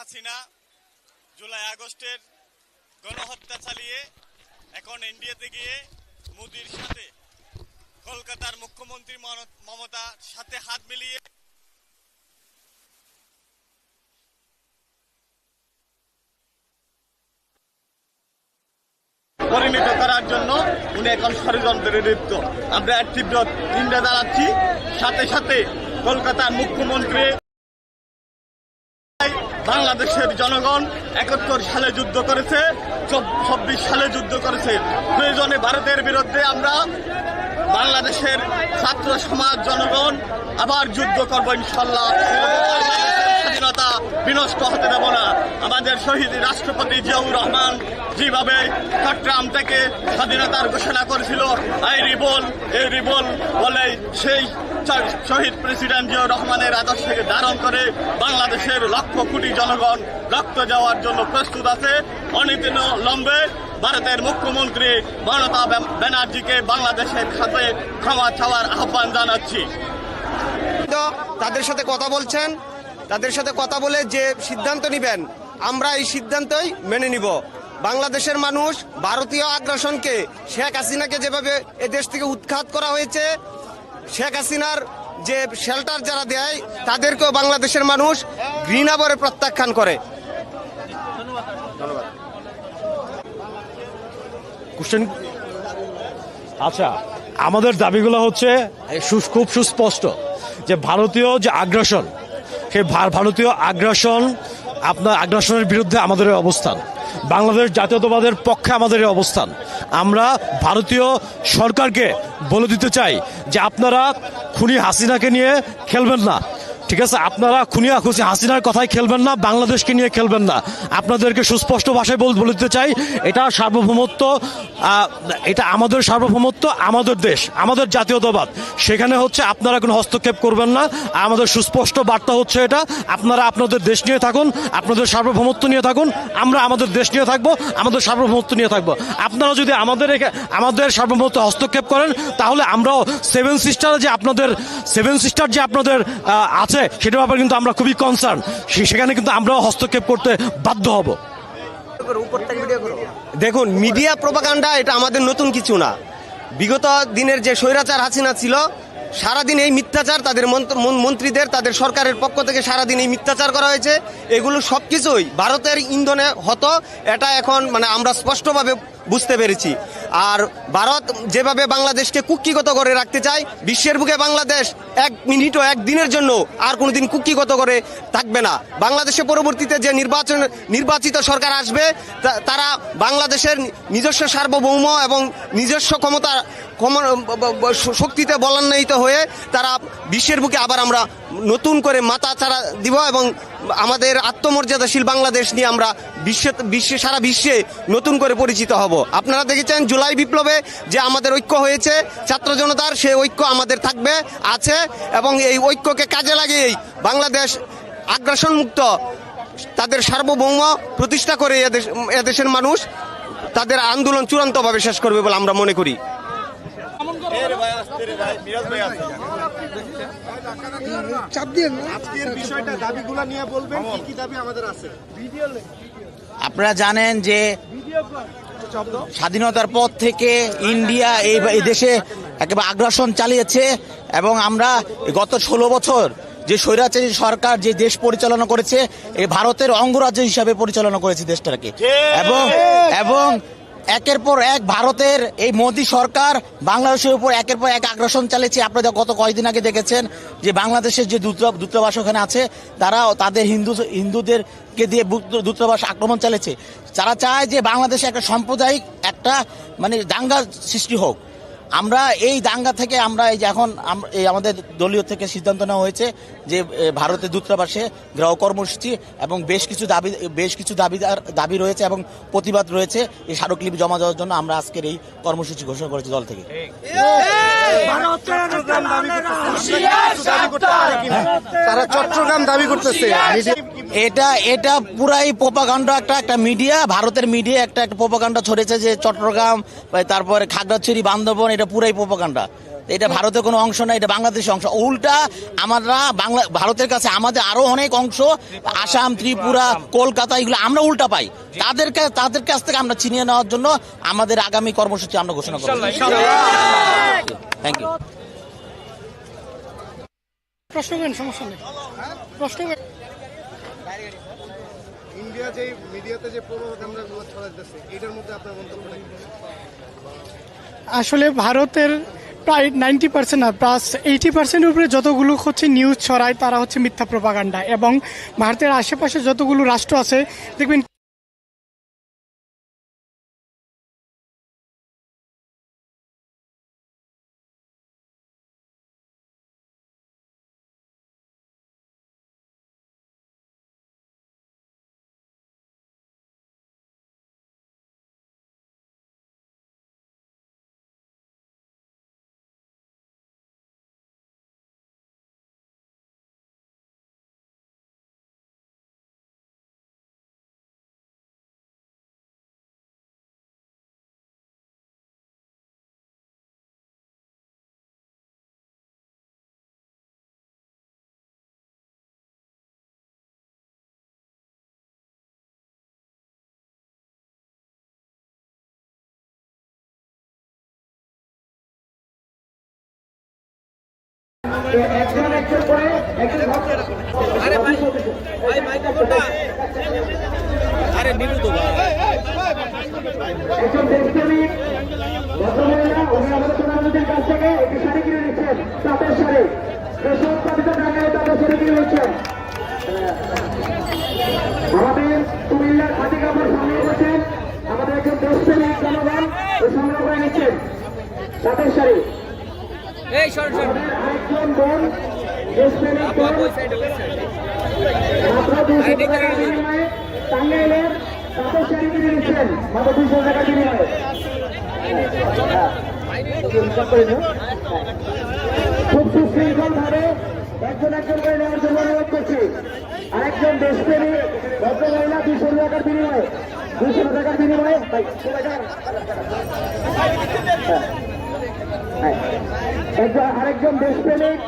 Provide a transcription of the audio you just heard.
হাসিনা জুলাই আগস্টের গণহত্যা চালিয়ে এখন এনডিএতে গিয়ে মোদির সাথে, কলকাতার মুখ্যমন্ত্রী মন- মমতার সাথে হাত মিলিয়ে পরিণত করার জন্য উনি এখন ষড়যন্ত্রের লিপ্ত আমরা তীব্র নিন্দা জানাচ্ছি। সাথে সাথে কলকাতার মুখ্যমন্ত্রী বাংলাদেশের জনগণ একাত্তর সালে যুদ্ধ করেছে চব্বিশ সালে যুদ্ধ করেছে। প্রয়োজনে ভারতের বিরুদ্ধে আমরা বাংলাদেশের ছাত্র সমাজ জনগণ আবার যুদ্ধ করব ইনশাল্লাহ। স্বাধীনতা বিনষ্ট হতে দেব না। আমাদের শহীদ রাষ্ট্রপতি জিয়াউর রহমান যেভাবে চট্টগ্রাম থেকে স্বাধীনতার ঘোষণা করেছিল, এই রিবল এই রিবল বলে সেই শহীদ প্রেসিডেন্ট জিয়াউর রহমানের আদর্শকে ধারণ করে বাংলাদেশের লক্ষ কোটি জনগণ রক্ত যাওয়ার জন্য প্রস্তুত আছে। অনিদিন লম্বে, ভারতের মুখ্যমন্ত্রী মমতা ব্যানার্জিকে বাংলাদেশের খাতে ক্ষমা চাওয়ার আহ্বান জানাচ্ছি। তাদের সাথে কথা বলছেন। তাদের সাথে কথা বলে যে সিদ্ধান্ত নেবেন, আমরা এই সিদ্ধান্তই মেনে নিব। বাংলাদেশের মানুষ ভারতীয় আগ্রাসনকে শেখ হাসিনাকে যেভাবে এ দেশ থেকে উৎখাত করা হয়েছে, শেখ হাসিনার যে শেল্টার যারা দেয়, তাদেরকেও বাংলাদেশের মানুষ ঘৃণাবরে প্রত্যাখ্যান করে। কোশ্চেন আচ্ছা আমাদের দাবিগুলো হচ্ছে, খুব সুস্পষ্ট, যে ভারতীয় যে আগ্রাসন সেই ভারতীয় আগ্রাসন, আপনার আগ্রাসনের বিরুদ্ধে আমাদের অবস্থান। বাংলাদেশ জাতীয়তাবাদের পক্ষে আমাদের অবস্থান। আমরা ভারতীয় সরকারকে বলে দিতে চাই যে আপনারা খুনি হাসিনাকে নিয়ে খেলবেন না। ঠিক আছে আপনারা খুনিয়া খুশি হাসিনার কথাই খেলবেন না বাংলাদেশকে নিয়ে খেলবেন না। আপনাদেরকে সুস্পষ্ট ভাষায় বল- বলে দিতে চাই এটা সার্বভৌমত্ব এটা আমাদের সার্বভৌমত্ব আমাদের দেশ আমাদের জাতীয়তাবাদ। সেখানে হচ্ছে আপনারা কোনো হস্তক্ষেপ করবেন না আমাদের সুস্পষ্ট বার্তা হচ্ছে এটা আপনারা আপনাদের দেশ নিয়ে থাকুন আপনাদের সার্বভৌমত্ব নিয়ে থাকুন আমরা আমাদের দেশ নিয়ে থাকব আমাদের সার্বভৌমত্ব নিয়ে থাকব। আপনারা যদি আমাদের আমাদের সার্বভৌমত্ব হস্তক্ষেপ করেন তাহলে আমরাও সেভেন সিস্টার যে আপনাদের সেভেন সিস্টার যে আপনাদের আহ, আছে সেটার ব্যাপারে কিন্তু আমরা খুবই কনসার্ন সেখানে কিন্তু আমরাও হস্তক্ষেপ করতে বাধ্য হব। দেখুন মিডিয়া প্রপাগান্ডা এটা আমাদের নতুন কিছু না। বিগত দিনের যে স্বৈরাচার হাসিনা ছিল, সারাদিন এই মিথ্যাচার তাদের মন্ত্র- মন- মন্ত্রীদের, তাদের সরকারের পক্ষ থেকে সারাদিন এই মিথ্যাচার করা হয়েছে। এগুলো সব কিছুই ভারতের ইন্ধনে হতো, এটা এখন মানে আমরা স্পষ্টভাবে বুঝতে পেরেছি। আর ভারত যেভাবে বাংলাদেশকে কুক্ষিগত করে রাখতে চায়, বিশ্বের বুকে বাংলাদেশ এক মিনিটও এক দিনের জন্য আর কোনোদিন কুক্ষিগত করে থাকবে না। বাংলাদেশে পরবর্তীতে যে নির্বাচন, নির্বাচিত সরকার আসবে তারা বাংলাদেশের নিজস্ব সার্বভৌম এবং নিজস্ব ক্ষমতা শক্তিতে বলান্বিত হয়ে তারা বিশ্বের বুকে আবার আমরা নতুন করে মাথা ছাড়া দিব এবং আমাদের আত্মমর্যাদাশীল বাংলাদেশ নিয়ে আমরা বিশ্বে বিশ্বে, সারা বিশ্বে নতুন করে পরিচিত হব। আপনারা দেখেছেন জুলাই বিপ্লবে যে আমাদের ঐক্য হয়েছে ছাত্র জনতার সেই ঐক্য আমাদের থাকবে আছে এবং এই ঐক্যকে কাজে লাগিয়েই বাংলাদেশ আগ্রাসন মুক্ত তাদের সার্বভৌম প্রতিষ্ঠা করে এদেশ এদেশের মানুষ তাদের আন্দোলন চূড়ান্তভাবে শেষ করবে বলে আমরা মনে করি। আপনারা জানেন যে স্বাধীনতার পর থেকে ইন্ডিয়া এই দেশে একেবারে আগ্রাসন চালিয়েছে এবং আমরা গত ষোলো বছর যে স্বৈরাচারী সরকার যে দেশ পরিচালনা করেছে এই ভারতের অঙ্গরাজ্য হিসাবে পরিচালনা করেছে দেশটাকে। এবং এবং একের পর এক ভারতের এই মোদী সরকার বাংলাদেশের উপর একের পর এক আগ্রাসন চালিয়েছে। আপনারা গত কয়েকদিন আগে দেখেছেন যে বাংলাদেশের যে দূত- দূতাবাস ওখানে আছে তারা তাদের হিন্দু হিন্দুদেরকে দিয়ে দূত- দূতাবাস আক্রমণ চালিয়েছে। তারা চায় যে বাংলাদেশে একটা সাম্প্রদায়িক একটা মানে দাঙ্গা সৃষ্টি হোক। আমরা এই দাঙ্গা থেকে আমরা এই যে এখন আম- এই আমাদের দলীয় থেকে সিদ্ধান্ত নেওয়া হয়েছে যে ভারতের দূতাবাসে গ্রহ কর্মসূচি এবং বেশ কিছু দাবি বেশ কিছু দাবিদার দাবি রয়েছে এবং প্রতিবাদ রয়েছে এই স্মারকলিপি জমা দেওয়ার জন্য আমরা আজকের এই কর্মসূচি ঘোষণা করেছি দল থেকে। তারা চট্টগ্রাম দাবি করতেছে। এটা এটা পুরাই প্রোপাগান্ডা একটা একটা মিডিয়া ভারতের মিডিয়া একটা একটা প্রোপাগান্ডা ছড়েছে যে চট্টগ্রাম তারপরে খাগড়াছড়ি বান্দরবন এটা পুরাই প্রোপাগান্ডা। এটা ভারতের কোনো অংশ না এটা বাংলাদেশের অংশ। উল্টা আমরা বাংলা ভারতের কাছে আমাদের আরও অনেক অংশ আসাম ত্রিপুরা কলকাতা এগুলো আমরা উল্টা পাই। তাদের তাদের কাছ থেকে আমরা চিনিয়ে নেওয়ার জন্য আমাদের আগামী কর্মসূচি আমরা ঘোষণা করব। থ্যাংক ইউ প্রশ্ন সমস্যা নেই। প্রশ্ন ইন্ডিয়া যে, মিডিয়াতে যে এটার মধ্যে আপনার আসলে ভারতের প্রায় নাইনটি পার্সেন্ট না প্লাস এইটি পার্সেন্টের উপরে যতগুলো হচ্ছে নিউজ ছড়ায়, তারা হচ্ছে মিথ্যা প্রপাগান্ডা এবং ভারতের আশেপাশে যতগুলো রাষ্ট্র আছে, দেখবেন একজন দেশপ্রেমিক ভদ্রমহিলা উনি আমাদের প্রধানমন্ত্রীর কাছ থেকে একটি শাড়ি কিনে নিচ্ছেন তাঁতের শাড়ি। দেশ উৎপাদিত টাকায় তাঁতের শাড়ি কিনে নিচ্ছেন। আমাদের কুমিল্লার খাদি কাপড় সংগ্রহ করছেন আমাদের একজন দেশপ্রেমিক জনগণ ও সংগ্রহ করে নিচ্ছেন। তাঁতের শাড়ি। আমাদের আরেকজন বোন দেশপ্রেমিক বোন মাত্র দুশো টাকার বিনিময়ে টাঙ্গাইলের শাড়ি কিনে নিচ্ছেন মাত্র দুশো টাকার বিনিময়ে খুব সুশৃঙ্খল ভাবে একজন একজন করে নেওয়ার জন্য অনুরোধ করছি আরেকজন দেশপ্রেমী ভদ্রমহিলা দুশো টাকার বিনিময়ে দুশো টাকার বিনিময়ে আরেকজন দেশপ্রেমিক